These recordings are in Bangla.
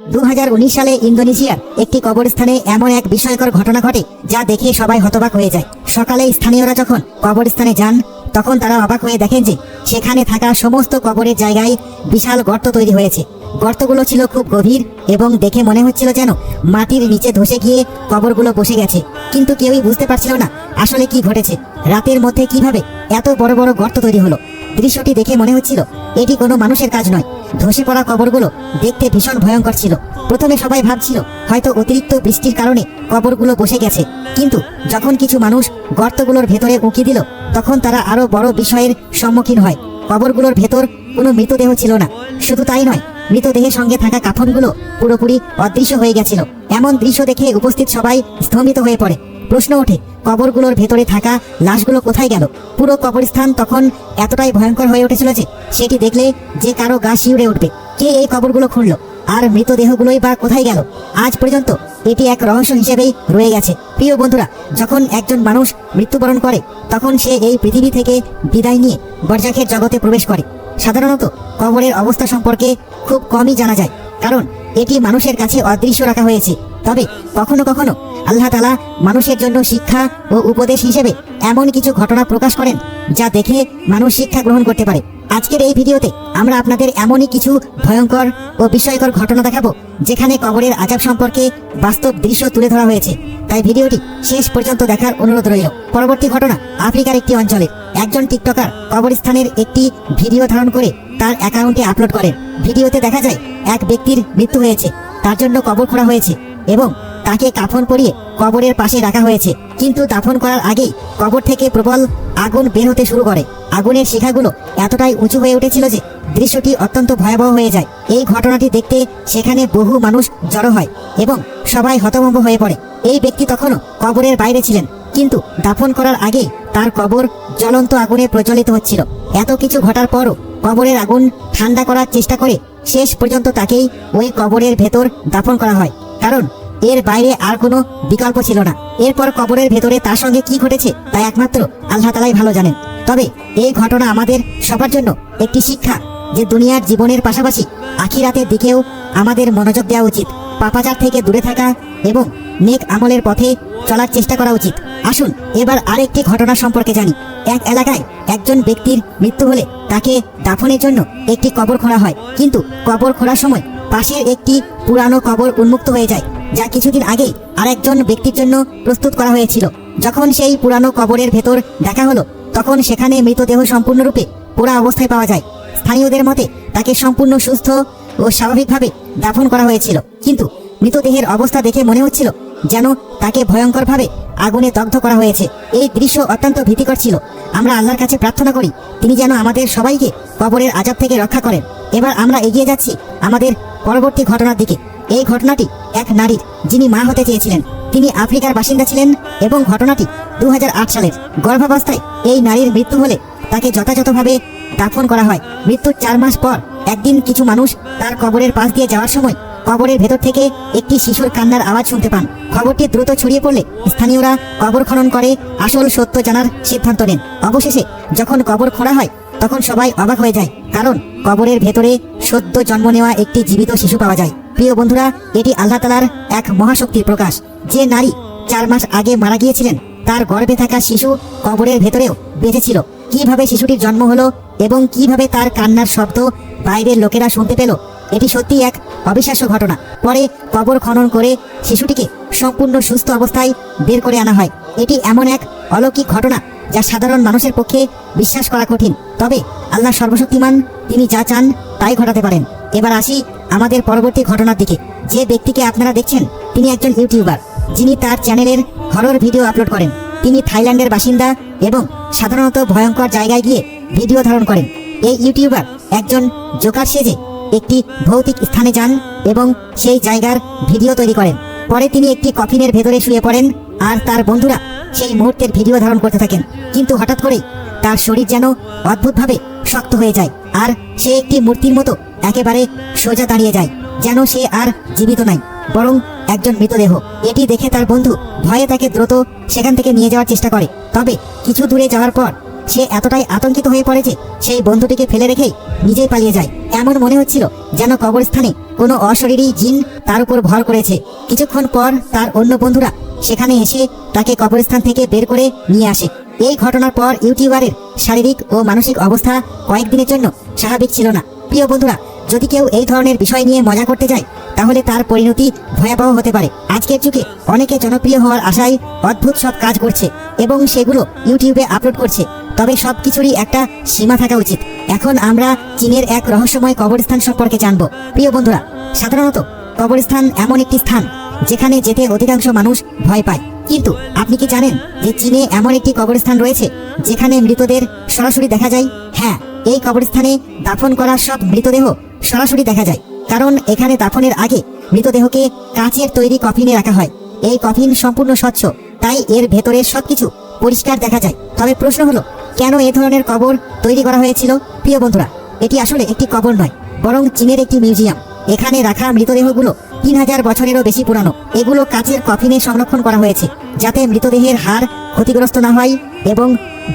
দু হাজার উনিশ সালে ইন্দোনেশিয়ার একটি কবরস্থানে এমন এক বিষয়কর ঘটনা ঘটে যা দেখে সবাই হতবাক হয়ে যায়। সকালে স্থানীয়রা যখন কবরস্থানে যান, তখন তারা অবাক হয়ে দেখেন যে সেখানে থাকা সমস্ত কবরের জায়গায় বিশাল গর্ত তৈরি হয়েছে। গর্তগুলো ছিল খুব গভীর এবং দেখে মনে হচ্ছিল যেন মাটির নিচে ধসে গিয়ে কবরগুলো বসে গেছে। কিন্তু কেউই বুঝতে পারছিল না আসলে কি ঘটেছে। রাতের মধ্যে কীভাবে এত বড় বড় গর্ত তৈরি হলো। দৃশ্যটি দেখে মনে হচ্ছিল, এটি কোনো মানুষের কাজ নয়। ধসে পড়া কবরগুলো দেখতে ভীষণ ভয়ঙ্কর ছিল। প্রথমে সবাই ভাবছিল, হয়তো অতিরিক্ত বৃষ্টির কারণে কবরগুলো বসে গেছে। কিন্তু যখন কিছু মানুষ গর্তগুলোর ভেতরে উঁকি দিল, তখন তারা আরও বড় বিষয়ের সম্মুখীন হয়। কবরগুলোর ভেতর কোনো মৃতদেহ ছিল না। শুধু তাই নয়, মৃতদেহের সঙ্গে থাকা কাফনগুলো পুরোপুরি অদৃশ্য হয়ে গেছিল। এমন দৃশ্য দেখে উপস্থিত সবাই স্তম্ভিত হয়ে পড়ে। প্রশ্ন ওঠে, কবরগুলোর ভেতরে থাকা লাশগুলো কোথায় গেল? পুরো কবরস্থান তখন এতটাই ভয়ঙ্কর হয়ে উঠেছিল যে, সেটি দেখলে যে কারও গা শিউরে উঠবে। কে এই কবরগুলো খুঁড়ল? আর মৃতদেহগুলোই বা কোথায় গেল? আজ পর্যন্ত এটি এক রহস্য হিসেবেই রয়ে গেছে। প্রিয় বন্ধুরা, যখন একজন মানুষ মৃত্যুবরণ করে, তখন সে এই পৃথিবী থেকে বিদায় নিয়ে বরজাখের জগতে প্রবেশ করে। সাধারণত কবরের অবস্থা সম্পর্কে খুব কমই জানা যায়, কারণ এটি মানুষের কাছে অদৃশ্য রাখা হয়েছে। তবে কখনো কখনো আল্লাহ তালা মানুষের জন্য শিক্ষা ও উপদেশ হিসেবে এমন কিছু ঘটনা প্রকাশ করেন যা দেখে মানুষ শিক্ষা গ্রহণ করতে পারে। আজকের এই ভিডিওতে আমরা আপনাদের এমনই কিছু ভয়ঙ্কর ও বিস্ময়কর ঘটনা দেখাবো, যেখানে কবরের আজাব সম্পর্কে বাস্তব দৃশ্য তুলে ধরা হয়েছে। তাই ভিডিওটি শেষ পর্যন্ত দেখার অনুরোধ রইল। পরবর্তী ঘটনা আফ্রিকার একটি অঞ্চলে একজন টিকটকার কবরস্থানের একটি ভিডিও ধারণ করে তার অ্যাকাউন্টে আপলোড করেন। ভিডিওতে দেখা যায়, এক ব্যক্তির মৃত্যু হয়েছে, তার জন্য কবর খোঁড়া হয়েছে এবং তাকে কাফন পরিয়ে কবরের পাশে রাখা হয়েছে। কিন্তু দাফন করার আগেই কবর থেকে প্রবল আগুন বের হতে শুরু করে। আগুনের শিখাগুলো এতটাই উঁচু হয়ে উঠেছিল যে দৃশ্যটি অত্যন্ত ভয়াবহ হয়ে যায়। এই ঘটনাটি দেখতে সেখানে বহু মানুষ জড়ো হয় এবং সবাই হতভম্ব হয়ে পড়ে। এই ব্যক্তি তখনও কবরের বাইরে ছিলেন। কিন্তু দাফন করার আগেই তার কবর জ্বলন্ত আগুনে প্রজ্বলিত হচ্ছিল। এত কিছু ঘটার পরও কবরের আগুন ঠান্ডা করার চেষ্টা করে শেষ পর্যন্ত তাকেই ওই কবরের ভেতর দাফন করা হয়। কারণ এর বাইরে আর কোনো বিকল্প ছিল না। এরপর কবরের ভেতরে তার সঙ্গে কি ঘটেছে তা একমাত্র আল্লাহ তালাই ভালো জানেন। তবে এই ঘটনা আমাদের সবার জন্য একটি শিক্ষা যে দুনিয়ার জীবনের পাশাপাশি আখিরাতের দিকেও আমাদের মনোযোগ দেওয়া উচিত, পাপাচার থেকে দূরে থাকা এবং নেক আমলের পথে চলার চেষ্টা করা উচিত। আসুন, এবার আরেকটি ঘটনা সম্পর্কে জানি। এক এলাকায় একজন ব্যক্তির মৃত্যু হলে তাকে দাফনের জন্য একটি কবর খোঁড়া হয়। কিন্তু কবর খোঁড়ার সময় পাশের একটি পুরানো কবর উন্মুক্ত হয়ে যায়। যা কিছুদিন আগেই আরেকজন ব্যক্তির জন্য প্রস্তুত করা হয়েছিল। যখন সেই পুরানো কবরের ভেতর দেখা হলো, তখন সেখানে মৃতদেহ সম্পূর্ণরূপে পোড়া অবস্থায় পাওয়া যায়। স্থানীয়দের মতে তাকে সম্পূর্ণ সুস্থ ও স্বাভাবিকভাবে দাফন করা হয়েছিল। কিন্তু মৃতদেহের অবস্থা দেখে মনে হচ্ছিল যেন তাকে ভয়ঙ্করভাবে আগুনে দগ্ধ করা হয়েছে। এই দৃশ্য অত্যন্ত ভীতিকর ছিল। আমরা আল্লাহর কাছে প্রার্থনা করি, তিনি যেন আমাদের সবাইকে কবরের আজাব থেকে রক্ষা করেন। এবার আমরা এগিয়ে যাচ্ছি আমাদের পরবর্তী ঘটনার দিকে। এই ঘটনাটি এক নারীর, যিনি মা হতে চেয়েছিলেন। তিনি আফ্রিকার বাসিন্দা ছিলেন এবং ঘটনাটি দু হাজার আট সালের গর্ভাবস্থায় এই নারীর মৃত্যু হলে তাকে যথাযথভাবে দাফন করা হয়। মৃত্যুর চার মাস পর একদিন কিছু মানুষ তার কবরের পাশ দিয়ে যাওয়ার সময় কবরের ভেতর থেকে একটি শিশুর কান্নার আওয়াজ শুনতে পান। খবরটি দ্রুত ছড়িয়ে পড়লে স্থানীয়রা কবর খনন করে আসল সত্য জানার সিদ্ধান্ত নেন। অবশেষে যখন কবর খোঁড়া হয়, তখন সবাই অবাক হয়ে যায়, কারণ কবরের ভেতরে সদ্য জন্ম নেওয়া একটি জীবিত শিশু পাওয়া যায়। প্রিয় বন্ধুরা, এটি আল্লাহ তালার এক মহাশক্তির প্রকাশ। যে নারী চার মাস আগে মারা গিয়েছিলেন, তার গর্ভে থাকা শিশু কবরের ভেতরেও বেঁচে ছিল। কীভাবে শিশুটির জন্ম হলো এবং কীভাবে তার কান্নার শব্দ বাইরের লোকেরা শুনতে পেল, এটি সত্যি এক অবিশ্বাস্য ঘটনা। পরে কবর খনন করে শিশুটিকে সম্পূর্ণ সুস্থ অবস্থায় বের করে আনা হয়। এটি এমন এক অলৌকিক ঘটনা যা সাধারণ মানুষের পক্ষে বিশ্বাস করা কঠিন। তবে আল্লাহ সর্বশক্তিমান, তিনি যা চান তাই ঘটাতে পারেন। এবার আসি আমাদের পরবর্তী ঘটনার দিকে। যে ব্যক্তিকে আপনারা দেখছেন, তিনি একজন ইউটিউবার, যিনি তার চ্যানেলের হরর ভিডিও আপলোড করেন। তিনি থাইল্যান্ডের বাসিন্দা এবং সাধারণত ভয়ঙ্কর জায়গায় গিয়ে ভিডিও ধারণ করেন। এই ইউটিউবার একজন জোকার সেজে একটি ভৌতিক স্থানে যান এবং সেই জায়গার ভিডিও তৈরি করেন। পরে তিনি একটি কফিনের ভেতরে শুয়ে পড়েন আর তার বন্ধুরা সেই মুহূর্তের ভিডিও ধারণ করতে থাকেন। কিন্তু হঠাৎ করেই তার শরীর যেন অদ্ভুতভাবে শক্ত হয়ে যায়। আর সে একটি মূর্তির মতো একেবারে সোজা দাঁড়িয়ে যায়, যেন সে আর জীবিত নাই, বরং একজন মৃতদেহ। এটি দেখে তার বন্ধু ভয়ে তাকে দ্রুত সেখান থেকে নিয়ে যাওয়ার চেষ্টা করে। তবে কিছু দূরে যাওয়ার পর সে এতটাই আতঙ্কিত হয়ে পড়ে যে সেই বন্ধুটিকে ফেলে রেখেই নিজেই পালিয়ে যায়। এমন মনে হচ্ছিল যেন কবরস্থানে কোনো অশরীরী জিন তার উপর ভর করেছে। কিছুক্ষণ পর তার অন্য বন্ধুরা সেখানে এসে তাকে কবরস্থান থেকে বের করে নিয়ে আসে। এই ঘটনার পর ইউটিউবারের শারীরিক ও মানসিক অবস্থা কয়েকদিনের জন্য স্বাভাবিক ছিল না। প্রিয় বন্ধুরা, যদি কেউ এই ধরনের বিষয় নিয়ে মজা করতে যায়, তাহলে তার পরিণতি ভয়াবহ হতে পারে। আজকের যুগে অনেকে জনপ্রিয় হওয়ার আশায় অদ্ভুত সব কাজ করছে এবং সেগুলো ইউটিউবে আপলোড করছে। তবে সব কিছুরই একটা সীমা থাকা উচিত। এখন আমরা চীনের এক রহস্যময় কবরস্থান সম্পর্কে জানব। প্রিয় বন্ধুরা, সাধারণত কবরস্থান এমন একটি স্থান যেখানে যেতে অধিকাংশ মানুষ ভয় পায়। কিন্তু আপনি কি জানেন যে চীনে এমন একটি কবরস্থান রয়েছে যেখানে মৃতদের সরাসরি দেখা যায়? হ্যাঁ এই কবরস্থানে দাফন করা সব মৃতদেহ সরাসরি দেখা যায়। কারণ এখানে দাফনের আগে মৃতদেহকে কাঁচের তৈরি কফিনে রাখা হয়। এই কফিন সম্পূর্ণ স্বচ্ছ, তাই এর ভেতরের সবকিছু পরিষ্কার দেখা যায়। তবে প্রশ্ন হলো, কেন এ ধরনের কবর তৈরি করা হয়েছিল? প্রিয় বন্ধুরা, এটি আসলে একটি কবর নয়, বরং চীনের একটি মিউজিয়াম। এখানে রাখা মৃতদেহগুলো তিন হাজার বছরেরও বেশি পুরানো। এগুলো কাচের কফিনে সংরক্ষণ করা হয়েছে, যাতে মৃতদেহের হাড় ক্ষতিগ্রস্ত না হয় এবং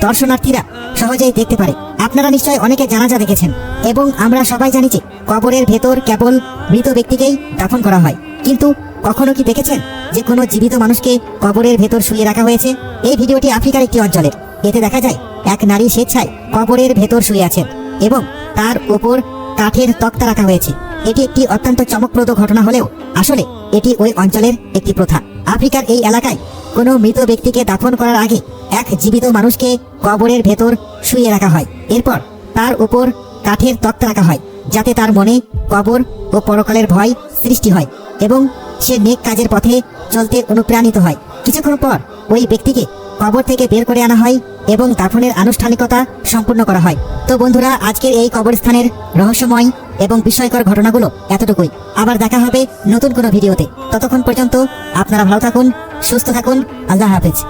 দর্শনার্থীরা সহজেই দেখতে পারে। আপনারা নিশ্চয় অনেকে জানাজা দেখেছেন এবং আমরা সবাই জানি যে কবরের ভেতর কেবল মৃত ব্যক্তিকেই দাফন করা হয়। কিন্তু কখনো কি দেখেছেন যে কোনো জীবিত মানুষকে কবরের ভেতর শুয়ে রাখা হয়েছে? এই ভিডিওটি আফ্রিকার একটি অঞ্চলের। এতে দেখা যায়, এক নারী স্বেচ্ছায় কবরের ভেতর শুয়ে আছেন এবং তার ওপর কাঠের তক্তা রাখা হয়েছে। এটি একটি অত্যন্ত চমকপ্রদ ঘটনা হলেও, আসলে, এটি ওই অঞ্চলের একটি প্রথা। আফ্রিকার এই এলাকায় কোনো মৃত ব্যক্তিকে দাফন করার আগে এক জীবিত মানুষকে কবরের ভেতর শুয়ে রাখা হয়। এরপর তার উপর কাঠের তক্তা রাখা হয়, যাতে তার মনে কবর ও পরকালের ভয় সৃষ্টি হয় এবং সে নেক কাজের পথে চলতে অনুপ্রাণিত হয়। কিছুক্ষণ পর ওই ব্যক্তিকে কবর থেকে বের করে আনা হয় এবং দাফনের আনুষ্ঠানিকতা সম্পূর্ণ করা হয়। তো বন্ধুরা, আজকের এই কবরস্থানের রহস্যময় এবং বিস্ময়কর ঘটনাগুলো এতটুকুই। আবার দেখা হবে নতুন কোনো ভিডিওতে। ততক্ষণ পর্যন্ত আপনারা ভালো থাকুন, সুস্থ থাকুন। আল্লাহ হাফেজ।